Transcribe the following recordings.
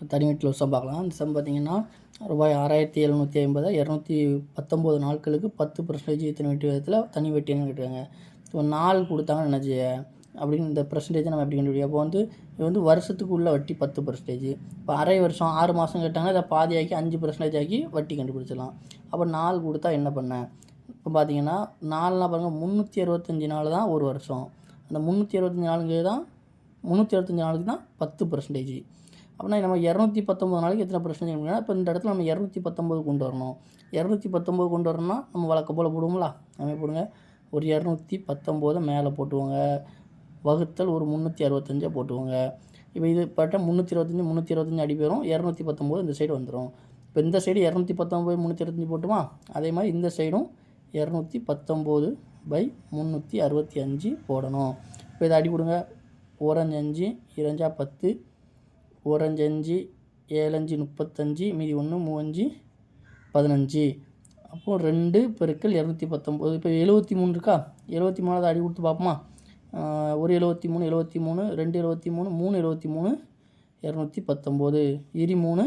தனி வீட்டில் ஒரு பார்க்கலாம். இந்த சம் பார்த்தீங்கன்னா ரூபாய் ஆறாயிரத்தி எழுநூற்றி ஐம்பதை இரநூத்தி பத்தொம்போது நாட்களுக்கு பத்து பர்சன்டேஜ் இத்தனை வெட்டி விதத்தில் தனி வெட்டின்னு கேட்டுருக்காங்க இப்போ நாள் கொடுத்தாங்கன்னு நினச்சி அப்படின்னு இந்த பர்சன்டேஜை நம்ம எப்படி கண்டுபிடிக்கும் அப்போ வந்து இது வந்து வருஷத்துக்கு உள்ள வட்டி பத்து பர்சன்டேஜ் இப்போ அரை வருஷம் ஆறு மாதம் கேட்டாங்கன்னா இதை பாதியாக்கி அஞ்சு பர்சன்டேஜ் ஆக்கி வட்டி கண்டுபிடிச்சிடலாம். அப்போ நாள் கொடுத்தா என்ன பண்ணேன் இப்போ பார்த்தீங்கன்னா நாலுலாம் பாருங்கள் முந்நூற்றி அறுபத்தஞ்சி நாள் தான் ஒரு வருஷம். அந்த முந்நூற்றி அறுபத்தஞ்சி நாளுக்கு தான் முந்நூற்றி அறுபத்தஞ்சி நாளுக்கு தான் பத்து பர்சன்டேஜ் அப்படின்னா நம்ம இரநூத்தி பத்தொம்பது நாளைக்கு எத்தனை பிரச்சனை அப்படின்னா இப்போ இந்த இடத்துல நம்ம இரநூத்தி பத்தொம்பது கொண்டு வரணும். இரநூத்தி பத்தொம்பது கொண்டு வரணும்னா நம்ம வழக்கம் போல் போடுவோங்களா நம்ம போடுங்க. ஒரு இரநூத்தி பத்தொம்போதை மேலே போட்டுவோங்க வகுத்தல் ஒரு முந்நூற்றி அறுபத்தஞ்சை போட்டுவோங்க இப்போ இது பார்த்தா முந்நூற்றி இருபத்தஞ்சி முந்நூற்றி இருபத்தஞ்சி அடி போயிடும் இரநூத்தி பத்தொம்போது இந்த சைடு வந்துடும் இப்போ இந்த சைடு இரநூத்தி பத்தொம்போது முந்நூற்றி இருபத்தஞ்சி போட்டுமா? அதே மாதிரி இந்த சைடும் இரநூத்தி பத்தொம்போது பை முந்நூற்றி அறுபத்தி அஞ்சு போடணும். இப்போ இதை அடி கொடுங்க. ஓரஞ்சு அஞ்சு இரஞ்சா பத்து ஓரஞ்சு அஞ்சு ஏழஞ்சு முப்பத்தஞ்சு மீதி ஒன்று மூவஞ்சு பதினஞ்சு. அப்போது ரெண்டு பெருக்கள் இரநூத்தி பத்தொம்போது. இப்போ எழுபத்தி மூணு இருக்கா? எழுபத்தி மூணாவது அடி கொடுத்து பார்ப்போமா? ஒரு எழுபத்தி மூணு எழுபத்தி மூணு ரெண்டு எழுபத்தி மூணு மூணு எழுபத்தி மூணு இரநூத்தி பத்தொம்போது. இரு மூணு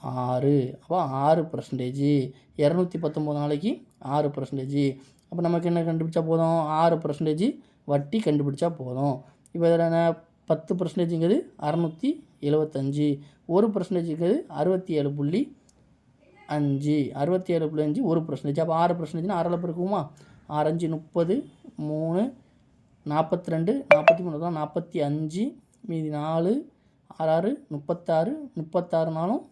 ஆறு. அப்போ ஆறு பர்சன்டேஜ் இரநூத்தி பத்தொம்போது நாளைக்கு ஆறு பர்சன்டேஜ் அப்போ நமக்கு என்ன கண்டுபிடிச்சா போதும்? ஆறு பர்சன்டேஜ் வட்டி கண்டுபிடிச்சா போதும். இப்போ இதில் என்ன? பத்து பர்சன்டேஜுங்கிறது அறநூற்றி எழுபத்தஞ்சி ஒரு பர்சன்டேஜுங்கிறது அறுபத்தி ஏழு புள்ளி அஞ்சு. அறுபத்தி ஏழு புள்ளி அஞ்சு ஒரு பர்சன்டேஜ் அப்போ ஆறு பர்சன்டேஜ்னா அரையில் இருக்குமா? ஆறஞ்சு முப்பது மூணு நாற்பத்தி ரெண்டு நாற்பத்தி மூணு. தான் நாற்பத்தி அஞ்சு மீதி நாலு ஆறாறு முப்பத்தாறு. முப்பத்தாறுனாலும்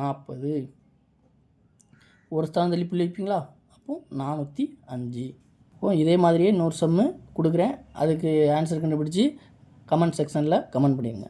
நாற்பது ஒரு ஸ்தானம் தள்ளி புள்ளி வைப்பீங்களா? அப்போது நானூற்றி அஞ்சு. இப்போ இதே மாதிரியே இன்னொரு சம்மு கொடுக்குறேன். அதுக்கு ஆன்சர் கண்டுபிடிச்சி கமெண்ட் செக்ஷனில் கமெண்ட் பண்ணிடுங்க.